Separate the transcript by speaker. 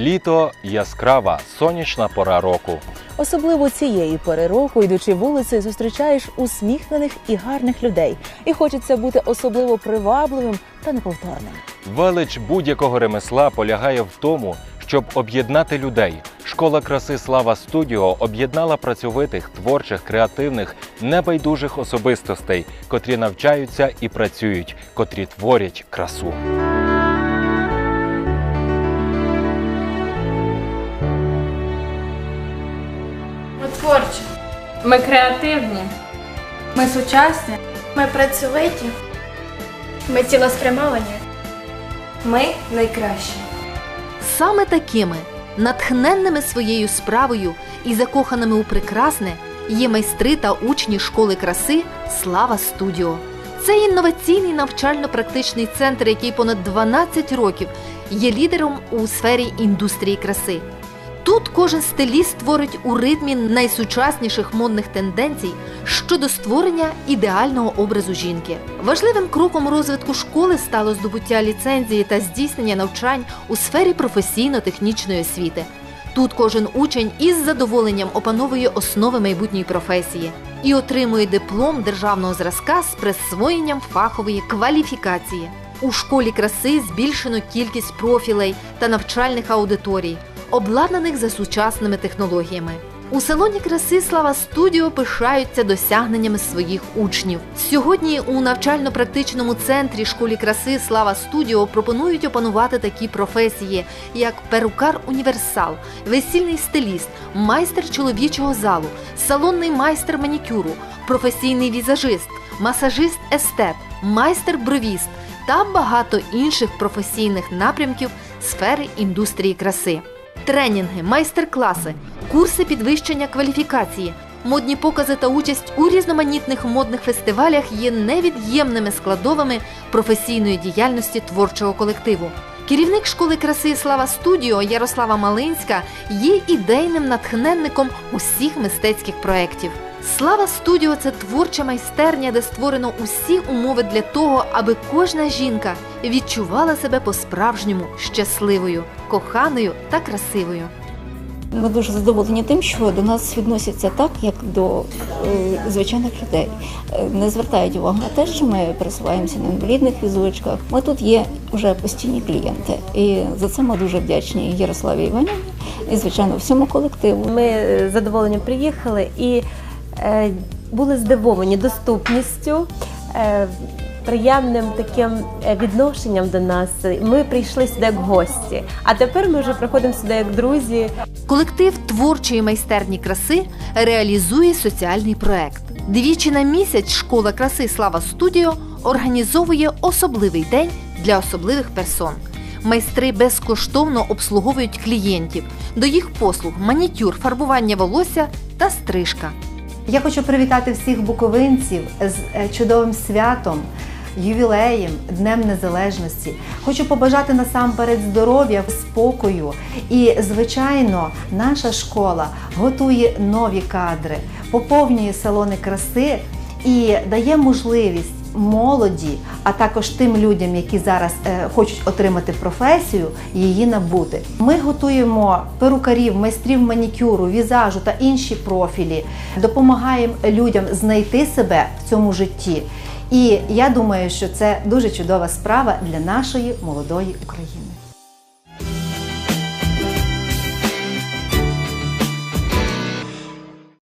Speaker 1: Літо яскрава, сонячна пора року.
Speaker 2: Особливо цієї пори року, йдучи вулицею, зустрічаєш усміхнених і гарних людей, і хочеться бути особливо привабливим та неповторним.
Speaker 1: Велич будь-якого ремесла полягає в тому, щоб об'єднати людей. Школа краси Слава Студіо об'єднала працьовитих, творчих, креативних, небайдужих особистостей, котрі навчаються і працюють, котрі творять красу.
Speaker 3: Ми креативні, ми сучасні,
Speaker 4: Ми працьовиті. Ми цілеспрямовані. Ми найкращі.
Speaker 5: Саме такими, натхненними своєю справою і закоханими у прекрасне, є майстри та учні школи краси Слава Студіо. Це інноваційний навчально-практичний центр, який понад 12 років є лідером у сфері індустрії краси. Тут кожен стиліст творить у ритмі найсучасніших модних тенденцій щодо створення ідеального образу жінки. Важливим кроком розвитку школи стало здобуття ліцензії та здійснення навчань у сфері професійно-технічної освіти. Тут кожен учень із задоволенням опановує основи майбутньої професії і отримує диплом державного зразка з присвоєнням фахової кваліфікації. У школі краси збільшено кількість профілей та навчальних аудиторій, обладнаних за сучасними технологіями. У салоні краси Слава Студіо пишаються досягненнями своїх учнів. Сьогодні у навчально-практичному центрі школі краси Слава Студіо пропонують опанувати такі професії, як перукар універсал, весільний стиліст, майстер чоловічого залу, салонний майстер манікюру, професійний візажист, масажист естет, майстер бровіст та багато інших професійних напрямків сфери індустрії краси. Тренінги, майстер-класи, курси підвищення кваліфікації, модні покази та участь у різноманітних модних фестивалях є невід'ємними складовими професійної діяльності творчого колективу. Керівник школи краси Слава Студіо Ярослава Малинська є ідейним натхненником усіх мистецьких проєктів. Слава Студіо це творча майстерня, де створено усі умови для того, аби кожна жінка відчувала себе по-справжньому щасливою, коханою та красивою.
Speaker 6: Ми дуже задоволені тим, що до нас відносяться так, як до е, звичайних людей. Е, Не звертають увагу на те, що ми пересуваємося на інвалідних візочках. Ми тут є вже постійні клієнти, і за це ми дуже вдячні Ярославі Іванівні і звичайно всьому колективу.
Speaker 7: Ми е, задоволені приїхали і були здивовані доступністю. Приємним таким е, відношенням до нас ми прийшли сюди як гості, а тепер ми вже приходимо сюди як друзі.
Speaker 5: Колектив творчої майстерні краси реалізує соціальний проект. Двічі на місяць школа краси Слава Студіо організовує особливий день для особливих персон. Майстри безкоштовно обслуговують клієнтів. До їх послуг манікюр, фарбування волосся та стрижка.
Speaker 8: Я хочу привітати всіх буковинців з е, чудовим святом, ювілеєм, Днем Незалежності. Хочу побажати насамперед здоров'я, спокою. І, звичайно, наша школа готує нові кадри, поповнює салони краси і дає можливість. Молоді, а також тим людям, які зараз е, хочуть отримати професію, її набути. Ми готуємо перукарів, майстрів манікюру, візажу та інші профілі, допомагаємо людям знайти себе в цьому житті. І я думаю, що це дуже чудова справа для нашої молодої України.